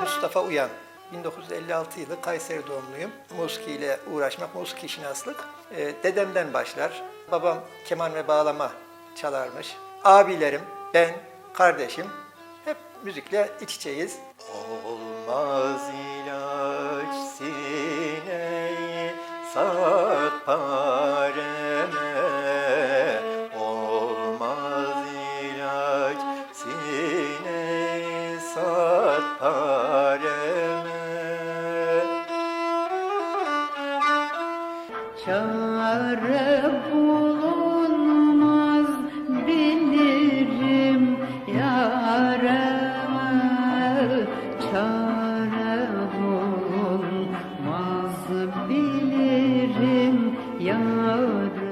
Mustafa Uyan. 1956 yılı Kayseri doğumluyum. Musiki ile uğraşmak, musiki şinaslık. Ee, dedemden başlar. Babam keman ve bağlama çalarmış. Abilerim, ben, kardeşim hep müzikle iç içeyiz. Olmaz ilaç sineyi sak Çare bulunmaz bilirim yareme Çare bulunmaz bilirim yareme